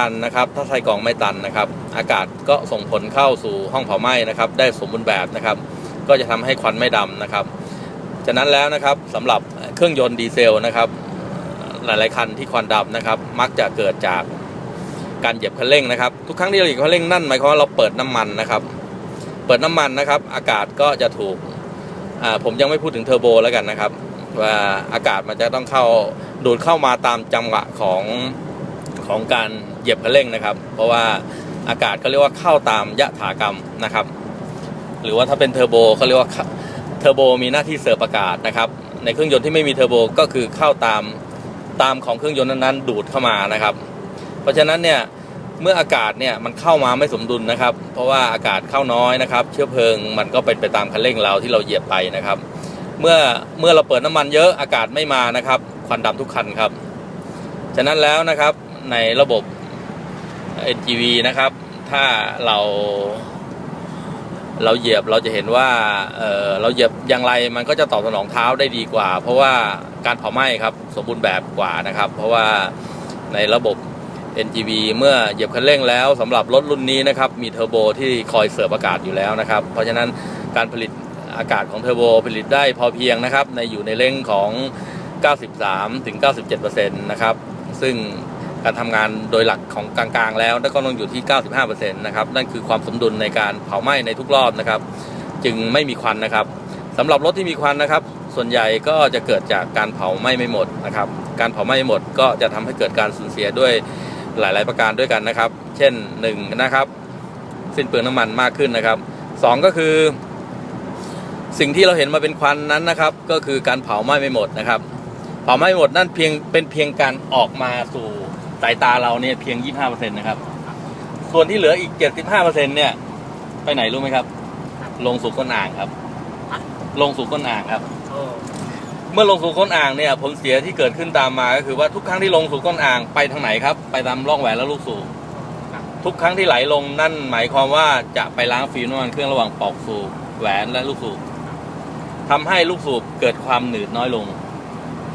ทันนะครับถ้าใส่กล่องไม่ตันนะครับ อากาศก็ส่งผลเข้าสู่ห้องเผาไหม้นะครับ ได้สมบูรณ์แบบนะครับ ก็จะทำให้ควันไม่ดำนะครับฉะนั้นแล้วนะครับสำหรับเครื่องยนต์ดีเซลนะครับ หลายๆคันที่ควันดำนะครับ มักจะเกิดจากการเหยียบคันเร่งนะครับ ทุกครั้งที่เราเหยียบคันเร่งนั่นหมายความว่าเราเปิดน้ำมันนะครับ เปิดน้ำมันนะครับ อากาศก็จะถูกผมยังไม่พูดถึงเทอร์โบแล้วกันนะครับ ว่าอากาศมันจะต้องเข้าดูดเข้ามาตามจังหวะของ ของการเหยียบคันเร่งนะครับ เพราะว่าอากาศเขาเรียกว่าเข้าตามยะถากรรมนะครับ หรือว่าถ้าเป็นเทอร์โบเขาเรียกว่าเทอร์โบมีหน้าที่เสิร์ฟอากาศนะครับ ในเครื่องยนต์ที่ไม่มีเทอร์โบก็คือเข้าตามตามของเครื่องยนต์นั้นๆดูดเข้ามานะครับ เพราะฉะนั้นเนี่ยเมื่ออากาศเนี่ยมันเข้ามาไม่สมดุลนะครับ เพราะว่าอากาศเข้าน้อยนะครับ เชื้อเพลิงมันก็เป็นไปตามคันเร่งเราที่เราเหยียบไปนะครับ เมื่อเมื่อเราเปิดน้ำมันเยอะอากาศไม่มานะครับควันดำทุกคันครับ ฉะนั้นแล้วนะครับ ในระบบ NGV นะครับ ถ้าเราเราเหยียบเราจะเห็นว่าเเราเหยียบอย่างไรมันก็จะตอบสนองเท้าได้ดีกว่า เพราะว่าการเผาไหม้ครับสมบูรณ์แบบกว่านะครับ เพราะว่าในระบบ NGV เมื่อเหยียบคันเร่งแล้วสำหรับรถรุ่นนี้นะครับมีเทอร์โบที่คอยเสิร์ฟอากาศอยู่แล้วนะครับ เพราะฉะนั้นการผลิตอากาศของเทอร์โบผลิตได้พอเพียงนะครับ ในอยู่ในเร่งของ 93ถึง97%นะครับ ซึ่ง การทำงานโดยหลักของกลางๆ แล้วก็ต้องอยู่ที่ 95%นะครับนั่นคือความสมดุลในการเผาไหม้ในทุกรอบนะครับ จึงไม่มีควันนะครับสำหรับรถที่มีควันนะครับ ส่วนใหญ่ก็จะเกิดจากการเผาไหม้ไม่หมดนะครับ การเผาไหม้ไม่หมดก็จะทำให้เกิดการสูญเสียด้วยหลาย ๆ ประการด้วยกันนะครับ เช่น1นะครับสิ้นเปลืองน้ำมันมากขึ้นนะครับสองก็คือ สิ่งที่เราเห็นมาเป็นควันนั้นนะครับ ก็คือการเผาไหม้ไม่หมดนะครับ เผาไหม้ไม่หมดนั่นเพียงเป็นเพียงการออกมาสู่ สายตาเราเนี่ยเพียง 25%นะครับ ส่วนที่เหลืออีก 75%เนี่ย ไปไหนรู้ไหมครับ ลงสู่ก้นอ่างครับ ลงสู่ก้นอ่างครับ เมื่อลงสู่ก้นอ่างเนี่ยผลเสียที่เกิดขึ้นตามมาก็คือว่าทุกครั้งที่ลงสู่ก้นอ่างไปทางไหนครับ ไปตามร่องแหวนและลูกสูบทุกครั้งที่ไหลลงนั่นหมายความว่าจะไปล้างฟิล์มน้ำมันเครื่องระหว่างปลอกสูบแหวนและลูกสูบทำให้ลูกสูบเกิดความหนืดน้อยลง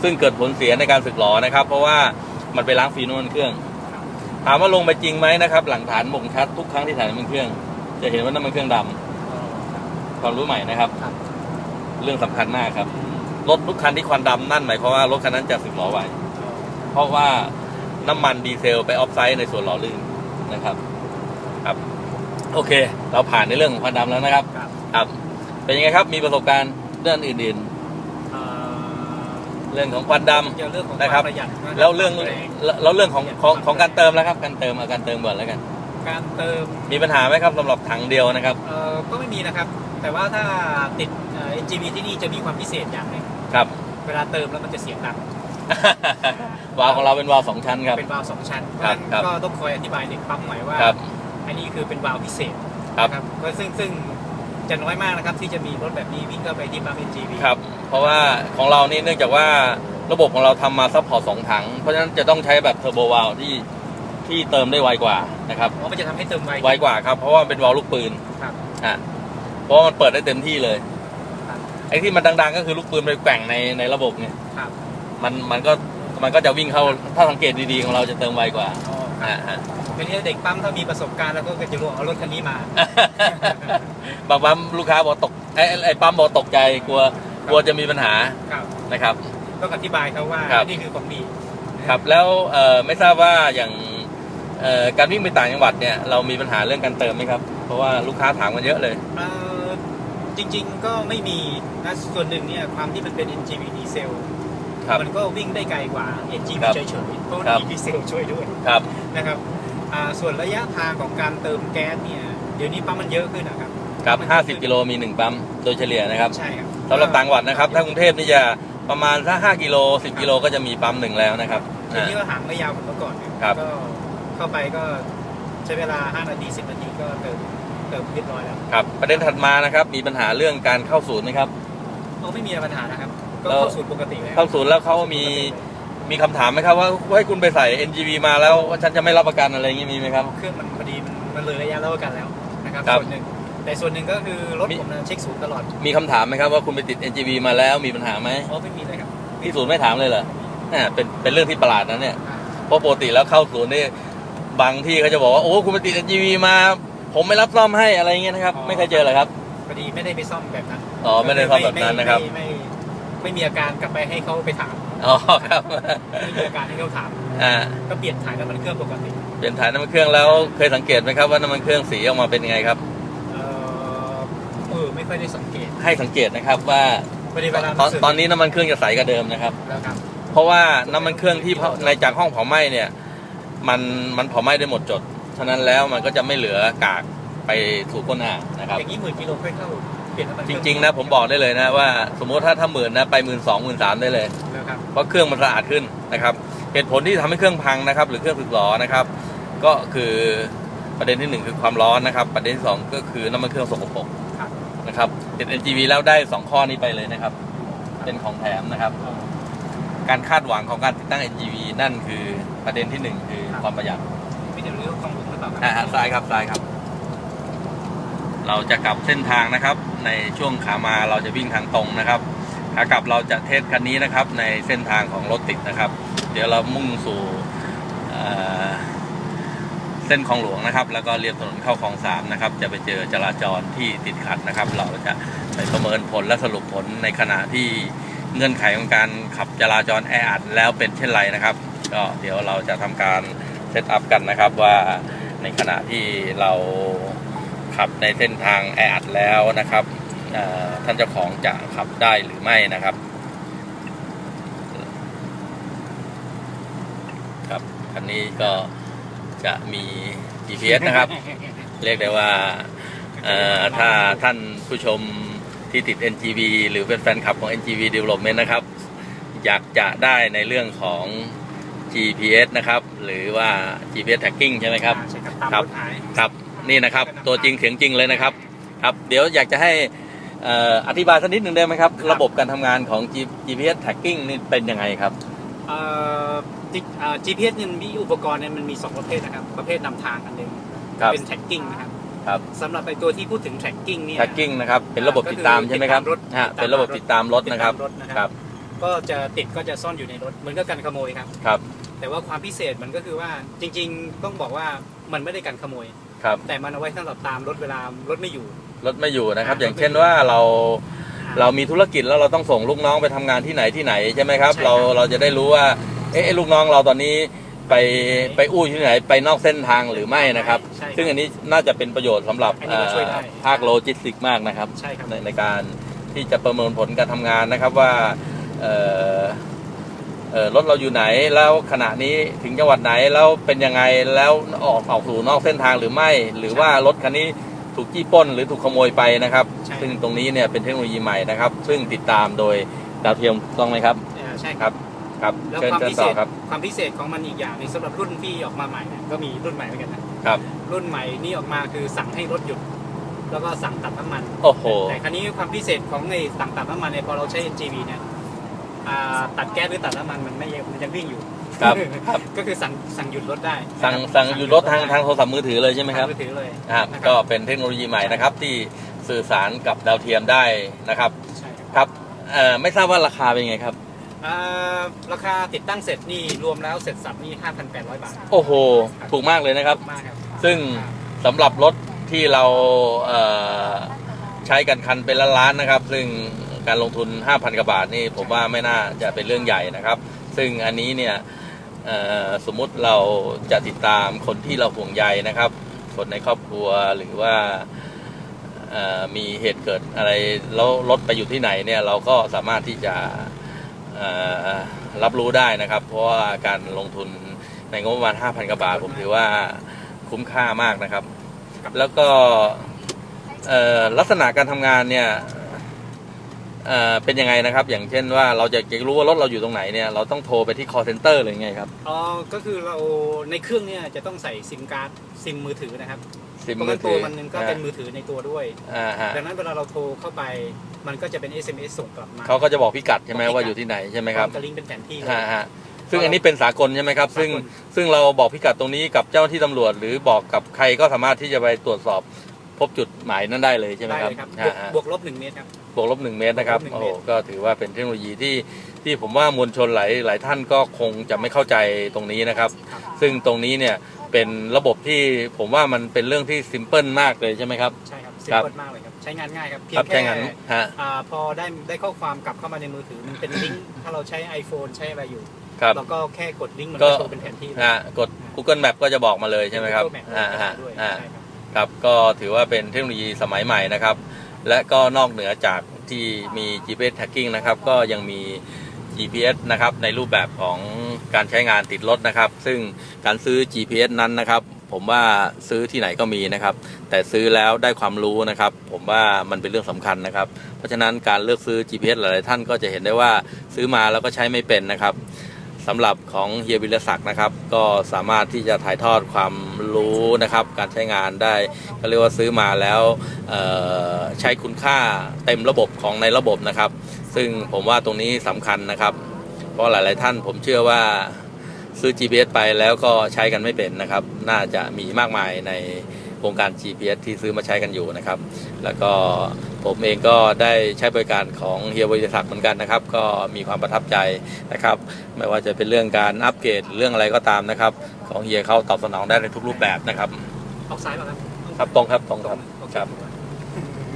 ซึ่งเกิดผลเสียในการสึกหรอนะครับ เพราะว่า มันไปล้างฟิล์มน้ำมันเครื่อง ถามว่าลงไปจริงไหมนะครับ หลักฐานบ่งชัดทุกครั้งที่ถ่ายน้ำมันเครื่อง จะเห็นว่าน้ำมันเครื่องดำความรู้ใหม่นะครับ ครับ เรื่องสำคัญมากครับ รถทุกคันที่ควันดำนั่นหมายความว่ารถคันนั้นจะสึกหรอไว เพราะว่าน้ำมันดีเซลไปออฟไซด์ในส่วนหล่อลื่นนะครับ ครับ โอเค เราผ่านในเรื่องของควันดำแล้วนะครับ ครับครับเป็นยังไงครับ มีประสบการณ์เรื่องอื่นเอ่อๆ เรื่องของควันดำเกี่ยวเรื่องของนะครับ วามประหยัดนะแล้วเรื่องแรงแล้วเรื่องของของของการเติมแล้วครับ การเติมเอาการเติมก่อนแล้วกัน การเติมมีปัญหาไหมครับสำหรับถังเดียวนะครับ เอ่อก็ไม่มีนะครับ แต่ว่าถ้าติดเอ่อ NGV ที่นี่จะมีความพิเศษอย่างหนึงครับ เวลาเติมแล้วมันจะเสียงดังวาล์วของเราเป็นวาล์วสองชั้นครับ เป็นวาล์วสองชั้นเพครัราะบฉะนั้นครับก็ต้องคอยอธิบายเด็กปั๊มหน่อยว่า ครับ อันนี้คือเป็นวาล์วพิเศษครับ นะก็ซึ่งซึ่งจะน้อยมากนะครับที่จะมีรถแบบนี้วิ่งเข้าไปที่ปั๊ม NGV ครับ เพราะว่าของเรานี่เนื่องจากว่าระบบของเราทำมาซัพพอร์ตสองถัง เพราะฉะนั้นจะต้องใช้แบบเทอร์โบวาลที่ที่เติมได้ไวกว่านะครับเพราะมันจะทำให้เติมไวไวกว่าครับ เพราะว่ามันเป็นวาล์วลูกปืนครับอะเพราะว่ามันเปิดได้เต็มที่เลยครับไอ้ที่มันดัง ๆ ก็คือลูกปืนไปแกว่งในในระบบเนี่ยครับมันมันก็มันก็จะวิ่งเข้าถ้าสังเกตดีๆของเราจะเติมไวกว่าอ๋ออ่าฮะทีนี้เด็กปั๊มถ้ามีประสบการณ์แล้วก็จะรู้เอารถคันนี้มา บางปั๊มลูกค้าบอกตกไอ้ไอ้ไอ้ปั๊มบอกตกใจกลัว กลัวจะมีปัญหาครับนะครับ ต้องอธิบายเขาว่าครับ นี่คือของดีครับแล้วเอ่อไม่ทราบว่าอย่างเอ่อการวิ่งไปต่างจังหวัดเนี่ยเรามีปัญหาเรื่องการเติมไหมครับ เพราะว่าลูกค้าถามกันเยอะเลย เอ่อจริง ๆ ก็ไม่มีนะส่วนหนึ่งเนี่ยความที่มันเป็น NGV ดีเซลครับ มันก็วิ่งได้ไกลกว่า NGV ครับเฉยๆเพราะมันครับ มีดีเซลช่วยด้วยครับ นะครับอ่าส่วนระยะทางของการเติมแก๊สเนี่ยเดี๋ยวนี้ปั๊มมันเยอะขึ้นนะครับครับ 50 กิโลมี 1 ปั๊ม โดยเฉลี่ยนะครับ ใช่ครับ สำหรับต่างจังหวัดนะครับ ถ้ากรุงเทพนี่จะประมาณถ้า5กิโล10กิโลก็จะมีปั๊มหนึ่งแล้วนะครับทีอ่า นี้ก็หางไม่ยาวเหมือนเมื่อก่อนเนี่ยครับ ก็เข้าไปก็ใช้เวลา 5 นาที 10 นาทีก็เติมเติมเรียบร้อยแล้วครับประเด็นถัดมานะครับ มีปัญหาเรื่องการเข้าศูนย์ไหมครับโอ้ไม่มีปัญหานะครับ ก็แล้ว เข้าสู่ปกติแล้วเข้าศูนย์แล้วเขามีมีคำถามไหมครับว่าให้คุณไปใส่ NGV มาแล้วฉันจะไม่รับประกันอะไรอย่างนี้มีไหมครับ เครื่องมันพอดีมันมันเลยระยะรับประกันแล้วนะครับครับ ส่วนหนึ่ง แต่ส่วนหนึ่งก็คือรถมีผมนะเช็คศูนย์ตลอดมีคำถามไหมครับว่าคุณไปติด NGV มาแล้วมีปัญหาไหมอ๋อไม่มีเลยครับที่ศูนย์ไม่ถามเลยเหรออ่าเป็นเป็นเรื่องที่ประหลาดนะเนี่ยอ่าเพราะปกติแล้วเข้าศูนย์นี่บางที่เขาจะบอกว่าโอ้คุณไปติด NGV มา ผมไม่รับซ่อมให้อะไรเงี้ยนะครับ ไม่เคยเจอเลยครับพอดีไม่ได้ไปซ่อมแบบนั้นอ๋อไม่ได้ซ่อมแบบนั้นนะครับไม่ไม่ไม่ไม่มีอาการกลับไปให้เขาไปถามอ๋อครับไม่มีอาการให้เขาถามอ่าก็เปลี่ยนถ่ายน้ำมันเครื่องปกติเปลี่ยนถ่ายน้ำมันเครื่องแล้วเคยสังเกตไหมครับว่าน้ำมันเครื่องสีออกมาเป็นยังไงครับเอ่อเออ ไม่ค่อยได้สังเกตให้สังเกตนะครับว่าพอดีเวลาตอนสึกตอนนี้น้ำมันเครื่องจะใสกว่าเดิมนะครับ แล้วครับ เพราะว่าน้ำมันเครื่องที่เผาในจากห้องเผาไหม้เนี่ย มันมันเผาไหม้ได้หมดจด ฉะนั้นแล้วมันก็จะไม่เหลือกากไปสู่ก้นอ่างนะครับ อย่างนี้หมื่นกิโลค่อยเข้าเปลี่ยนน้ำมันจริง ๆ นะผมบอกได้เลยนะว่า สมมติถ้าถ้าหมื่นนะไปหมื่นสองหมื่นสามได้เลย แล้วครับเพราะเครื่องมันสะอาดขึ้นนะครับ เหตุผลที่ทำให้เครื่องพังนะครับ หรือเครื่องสึกหรอนะครับ ก็คือประเด็นที่หนึ่งคือความร้อนนะครับ ประเด็นที่สองก็คือน้ำมันเครื่องสกปรกครับ นะครับติด NGV แล้วได้สองข้อนี้ไปเลยนะครับ เป็นของแถมนะครับ การคาดหวังของการติดตั้ง NGV นั่นคือประเด็นที่หนึ่งคือความประหยัดไม่ได้เรื่องของหลวงหรือเปล่าคอ่ารับฮะซ้ายครับซ้ายครับ เราจะกลับเส้นทางนะครับ ในช่วงขามาเราจะวิ่งทางตรงนะครับขากลับเราจะเทสคันนี้นะครับ ในเส้นทางของรถติดนะครับ เดี๋ยวเรามุ่งสู่เอ่อ เส้นคลองหลวงนะครับ แล้วก็เรียบถนนเข้าคลองสามนะครับ จะไปเจอจราจรที่ติดขัดนะครับ เราจะไปประเมินผลและสรุปผลในขณะที่เงื่อนไขของการขับจราจรแออัดแล้วเป็นเช่นไรนะครับ ก็เดี๋ยวเราจะทำการเซตอัพกันนะครับว่าในขณะที่เราขับในเส้นทางแออัดแล้วนะครับท่านเจ้าของจะขับได้หรือไม่นะครับครับคันนี้ก็ จะมี GPS นะครับ เรียกได้ว่าเอ่อถ้าท่านผู้ชมที่ติด NGV หรือเป็นแฟนคลับของ NGV Development นะครับ อยากจะได้ในเรื่องของ GPS นะครับ หรือว่า GPS tagging ใช่ไหมครับอ่าใช่ครับตามครับรถหายครับนี่นะครับ ตัวจริงเสียงจริงเลยนะครับ ครับ เดี๋ยวอยากจะให้เอ่ออธิบายสักนิดหนึ่งได้ไหมครับ ระบบการทำงานของ G- GPS tagging นี่เป็นยังไงครับ เอ่อ G- อ่า GPS เนี่ยมันมีอุปกรณ์เนี่ยมันมีสองประเภทนะครับ ประเภทนำทางอันหนึ่งครับเป็น tracking นะครับครับสำหรับไอตัวที่พูดถึง tracking เนี่ย tagging นะครับเป็นระบบติดตามใช่ไหมครับก็คือติดตามรถฮะเป็นระบบติดตามรถนะครับติดตามรถนะคครัรับบก็จะติดก็จะซ่อนอยู่ในรถเหมือนกับกันขโมยครับครับ แต่ว่าความพิเศษมันก็คือว่าจริง ๆ ต้องบอกว่ามันไม่ได้กันขโมยครับแต่มันเอาไว้สำหรับตามรถเวลารถไม่อยู่ รถไม่อยู่นะครับอ่าอย่างเช่นว่าเราเรามีธุรกิจแล้วเราต้องส่งลูกน้องไปทำงานที่ไหนที่ไหนใช่ไหมครับใช่ครับเราเราจะได้รู้ว่า เอ๊ะลูกน้องเราตอนนี้ไปไปอู้ที่ไหนไปนอกเส้นทางหรือไม่นะครับ ใช่ครับซึ่งอันนี้น่าจะเป็นประโยชน์สำหรับอันนี้ก็ช่วยได้เอ่อภาคโลจิสติกส์มากนะครับใช่ครับในในการที่จะประเมินผลการทำงานนะครับว่าเอ่อเอ่อรถเราอยู่ไหนแล้วขณะนี้ถึงจังหวัดไหนแล้วเป็นยังไงแล้วออกออกสู่นอกเส้นทางหรือไม่ หรือว่ารถคันนี้ถูกจี้ปล้นหรือถูกขโมยไปนะครับ ใช่ ซึ่งตรงนี้เนี่ยเป็นเทคโนโลยีใหม่นะครับ ซึ่งติดตามโดยดาวเทียมถูกต้องไหมครับ เอ่อใช่คครัรับบ ครับแล้วเชิญความเชิญพิต่เศอษครับความพิเศษของมันอีกอย่างหนึงสำหรับรุ่นที่ออกมาใหม่เนี่ยก็มีรุ่นใหม่เหมือนกันนะครับ รุ่นใหม่นี่ออกมาคือสั่งให้รถหยุด แล้วก็สั่งตัดน้ำมัน โอ้โห แต่ครั้นี้ความพิเศษของในสั่งตัดน้ำมันเนี่ยพอเราใช้ NGV เนี่ยอ่าตัดแก๊สหรือตัดน้ำมันมันไม่ยังมันยังวิ่งอยู่ครับครับ ก็คือสั่งสั่งหยุดรถได้สั่งสั่งอยู่รถทางทางโทรศัพท์มือถือเลยใช่ไหมครับ ทางมือถือเลยครับนะก็เป็นเทคโนโลยีใหม่นะครับที่สื่อสารกับดาวเทียมได้นะครับใช่ครับครับเอ่อไม่ทราบว่าราคาเป็นไงครับอ่า ราคาติดตั้งเสร็จนี่รวมแล้วเสร็จสับนี่5,800 บาท โอ้โห ถูกมากเลยนะครับ มากครับ ซึ่งสำหรับรถที่เราเอ่อใช้กันคันเป็นล้านๆนะครับ ซึ่งการลงทุน 5,000กว่าบาทนี่ผมว่าไม่น่าจะเป็นเรื่องใหญ่นะครับ ซึ่งอันนี้เนี่ยเอ่อสมมุติเราจะติดตามคนที่เราห่วงใยนะครับ คนในครอบครัวหรือว่าเอ่อมีเหตุเกิดอะไรแล้วรถไปอยู่ที่ไหนเนี่ยเราก็สามารถที่จะเอ่อ รับรู้ได้นะครับ เพราะว่าการลงทุนในงบประมาณ 5,000กว่าบาท ผมถือว่าคุ้มค่ามากนะครับ แล้วก็ลักษณะการทำงานเนี่ยเเป็นยังไงนะครับ อย่างเช่นว่าเราจะจะรู้ว่ารถเราอยู่ตรงไหนเนี่ยเราต้องโทรไปที่ call center เลยไงครับ อ๋อ ก็คือเราในเครื่องเนี่ยจะต้องใส่ซิมการ์ดซิมมือถือนะครับ ซิมเพราะมืงั้อนถืตัวอมันนึงก็เป็นมือถือในตัวด้วย อ่าฮะดังนั้นเวลาเราโทรเข้าไป มันก็จะเป็น SMS ส่งกลับมาเขาก็จะบอกพิกัดใช่ไหมบอกพิกัดว่าอยู่ที่ไหนใช่ไหมพคร้รัอบมกับลิงก์เป็นแผนที่เลย ฮะฮะซึ่งอันนี้เป็นสากลใช่ไหมครับ ซึ่งซึ่งเราบอกพิกัดตรงนี้กับเจ้าหน้าที่ตำรวจ หรือบอกกับใครก็สามารถที่จะไปตรวจสอบพบจุดหมายนั้นได้เลยใช่ไหมได้ครับเลยครับฮะฮะบวกลบหนึ่งเมตรครับ บวกลบหนึ่งเมตรนะครับบวกลบหนึ่งโอ้เมโหตร ก็ถือว่าเป็นเทคโนโลยีที่ที่ผมว่ามวลชนหลายหลายท่านก็คงจะไม่เข้าใจตรงนี้นะครับครับซึ่งตรงนี้เนี่ย เป็นระบบที่ผมว่ามันเป็นเรื่องที่ซิมเพิลมากเลยใช่ไหมครับ ใช่ครับครับเซิร์ฟมากเลยครับ ใช้งานง่ายครับเพีคยรับงใช่แค่งั้นฮะอ่าพอได้ได้ข้อความกลับเข้ามาในมือถือมันเป็นลิงก์ถ้าเราใช้ iPhone ใช้อะไรอยู่ครับเราก็แค่กดลิงก์มันก็ก็โชว์เป็นแผนที่เลยฮะกด Google Map ก็จะบอกมาเลยใช่ไหมครับ Google Map อ่าฮะด้วยอ่าใช่ครับครับก็ถือว่าเป็นเทคโนโลยีสมัยใหม่นะครับ และก็นอกเหนือจากที่มี GPS tracking นะครับ ก็ยังมี GPS นะครับในรูปแบบของการใช้งานติดรถนะครับ ซึ่งการซื้อ GPS นั้นนะครับ ผมว่าซื้อที่ไหนก็มีนะครับ แต่ซื้อแล้วได้ความรู้นะครับ ผมว่ามันเป็นเรื่องสำคัญนะครับ เพราะฉะนั้นการเลือกซื้อ GPS หลายๆท่านก็จะเห็นได้ว่าซื้อมาแล้วก็ใช้ไม่เป็นนะครับ สำหรับของเฮียวิรศักดิ์นะครับ ก็สามารถที่จะถ่ายทอดความรู้นะครับ การใช้งานได้ก็เรียกว่าซื้อมาแล้วใช้คุณค่าเต็มระบบของในระบบนะครับ ซึ่งผมว่าตรงนี้สำคัญนะครับ เพราะหลาย ๆ ท่านผมเชื่อว่าซื้อ GPS ไปแล้วก็ใช้กันไม่เป็นนะครับ น่าจะมีมากมายในวงการ GPS ที่ซื้อมาใช้กันอยู่นะครับ แล้วก็ ผมเองก็ได้ใช้บริการของเฮียวิรศักดิ์เหมือนกันนะครับ ก็มีความประทับใจนะครับ ไม่ว่าจะเป็นเรื่องการอัปเกรดเรื่องอะไรก็ตามนะครับ ของเฮียเขาตอบสนองได้ในทุกรูปแบบนะครับออกซ้ายป่ะครับครับตรงครับตรงครับโอเคครับ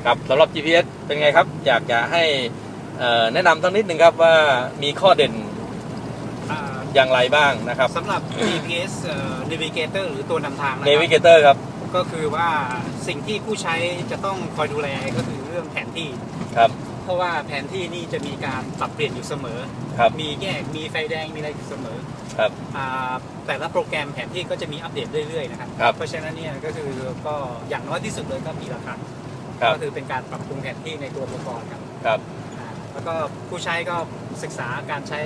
ครับสำหรับ GPS เป็นไงครับ อยากจะให้เอ่อแนะนำสักนิดหนึ่งครับว่ามีข้อเด่นอ่าอย่างไรบ้างนะครับสำหรับ GPS เอ่อ Navigator หรือตัวนำทางนะคเนรับวิเกเตอร์ครับ ก็คือว่าสิ่งที่ผู้ใช้จะต้องคอยดูแลก็คือเรื่องแผนที่ ครับ เพราะว่าแผนที่นี่จะมีการปรับเปลี่ยนอยู่เสมอ ครับ มีแยกมีไฟแดงมีอะไรอยู่เสมอครับอ่าแต่ละโปรแกรมแผนที่ก็จะมีอัปเดตเรื่อยๆนะครับ ครับ เพราะฉะนั้นเนี่ยก็คือก็อย่างน้อยที่สุดเลยก็ปีละครั้งครับ ก็คือเป็นการปรับปรุงแผนที่ในตัวอุปกรณ์ครับ ครับ อ่าแล้วก็ผู้ใช้ก็ศึกษาการใช้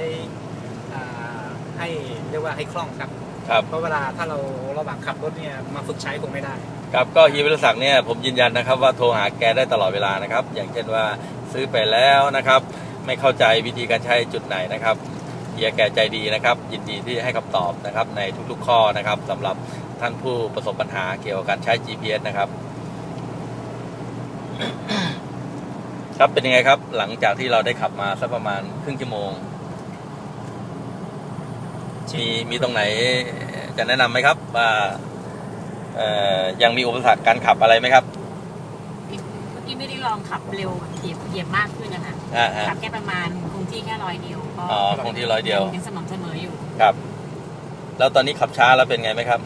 อ่าให้เรียกว่าให้คล่องครับ ครับ เพราะเวลาถ้าเราระหว่างขับรถเนี่ยมาฝึกใช้คงไม่ได้ ครับก็เฮียวิรศักดิ์เนี่ยผมยืนยันนะครับว่าโทรหาแกได้ตลอดเวลานะครับ อย่างเช่นว่าซื้อไปแล้วนะครับ ไม่เข้าใจวิธีการใช้จุดไหนนะครับเฮียแกใจดีนะครับ ยินดีที่ให้คำตอบนะครับในทุกๆข้อนะครับสำหรับท่านผู้ประสบปัญหาเกี่ยวกับการใช้ GPS นะครับครับเป็นยังไงครับ หลังจากที่เราได้ขับมาสักประมาณครึ่งชั่วโมงมีมีตรงไหนจะแนะนำไหมครับว่า เอ่อยังมีอุปสรรคการขับอะไรไหมครับ เมื่อกี้ไม่ได้ลองขับเร็วเหยียบเหยียบมากขึ้นนะคะอ่าฮะขับแค่ประมาณคงที่แค่ร้อยเดียวก็อ๋อคงที่ร้อยเดียว ยังสม่ำเสมออยู่ครับ แล้วตอนนี้ขับช้าแล้วเป็นไงไหมครับ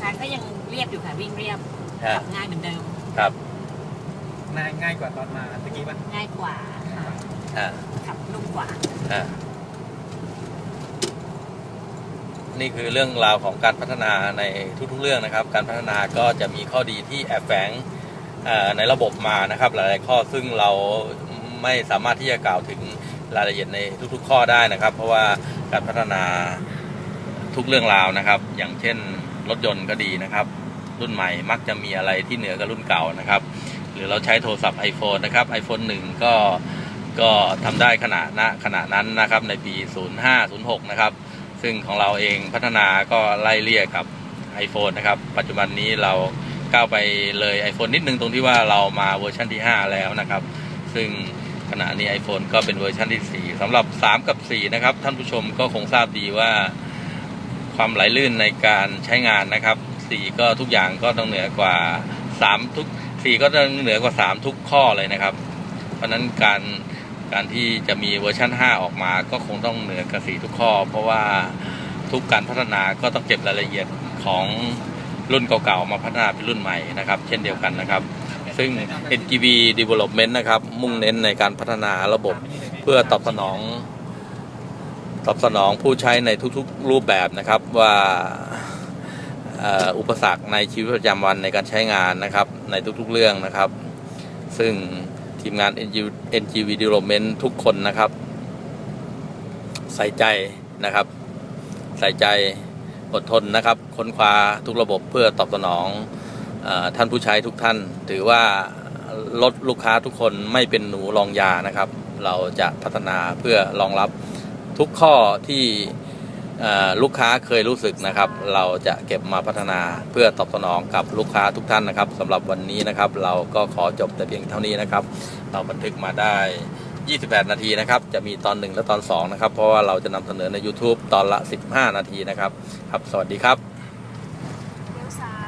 ทางก็ยังเรียบอยู่ค่ะวิ่งเรียบฮะขับง่ายเหมือนเดิม ครับง่ายง่ายกว่าตอนมาตะกี้ป่ะง่ายกว่าค่ะอ่าขับนุ่มกว่าอ่า นี่คือเรื่องราวของการพัฒนาในทุกๆเรื่องนะครับ การพัฒนาก็จะมีข้อดีที่แอบแฝงในระบบมานะครับ หลายๆข้อซึ่งเราไม่สามารถที่จะกล่าวถึงรายละเอียดในทุกๆ ข้อได้นะครับ เพราะว่าการพัฒนาทุกเรื่องราวนะครับ อย่างเช่นรถยนต์ก็ดีนะครับ รุ่นใหม่มักจะมีอะไรที่เหนือกับรุ่นเก่านะครับ หรือเราใช้โทรศัพท์ iPhone นะครับ iPhone 1 ก็ก็ทำได้ขนาดณขณะนั้นนะครับในปี 0506 นะครับ ซึ่งของเราเองพัฒนาก็ไล่เลี่ยกับ iPhone นะครับ ปัจจุบันนี้เราก้าวไปเลย iPhone นิดนึงตรงที่ว่าเรามาเวอร์ชันที่ 5 แล้วนะครับ ซึ่งขณะนี้ iPhone ก็เป็นเวอร์ชันที่ 4สำหรับ 3 กับ 4 นะครับ ท่านผู้ชมก็คงทราบดีว่าความไหลลื่นในการใช้งานนะครับ 4 ก็ทุกอย่างก็ต้องเหนือกว่า 3 ทุก 4 ก็ต้องเหนือกว่า 3 ทุกข้อเลยนะครับ เพราะนั้นการ การที่จะมีเวอร์ชัน5 ออกมา ก็คงต้องเหนือกว่า4ทุกข้อ เพราะว่าทุกการพัฒนาก็ต้องเก็บรายละเอียดของรุ่นเก่าๆมาพัฒนาเป็นรุ่นใหม่นะครับ เช่นเดียวกันนะครับ ซึ่ง NGV Development นะครับ มุ่งเน้นในการพัฒนาระบบเพื่อตอบสนอง ตอบสนองผู้ใช้ในทุกๆรูปแบบนะครับว่าอุปสรรคในชีวิตประจำวันในการใช้งานนะครับ ในทุกๆเรื่องนะครับ ซึ่ง ทีมงาน NGV Development ทุกคนนะครับ ใส่ใจนะครับ ใส่ใจอดทนนะครับ ค้นคว้าทุกระบบเพื่อตอบสนองอท่านผู้ใช้ทุกท่าน ถือว่ารถลูกค้าทุกคนไม่เป็นหนูรองยานะครับ เราจะพัฒนาเพื่อรองรับทุกข้อที่ ลูกค้าเคยรู้สึกนะครับ เราจะเก็บมาพัฒนาเพื่อตอบสนองกับลูกค้าทุกท่านนะครับสำหรับวันนี้นะครับ เราก็ขอจบแต่เพียงเท่านี้นะครับ เราบันทึกมาได้ 28 นาทีนะครับ จะมีตอน 1 และตอน 2 นะครับ เพราะว่าเราจะนำเสนอใน YouTube ตอนละ 15 นาทีนะครับ ครับ สวัสดีครับ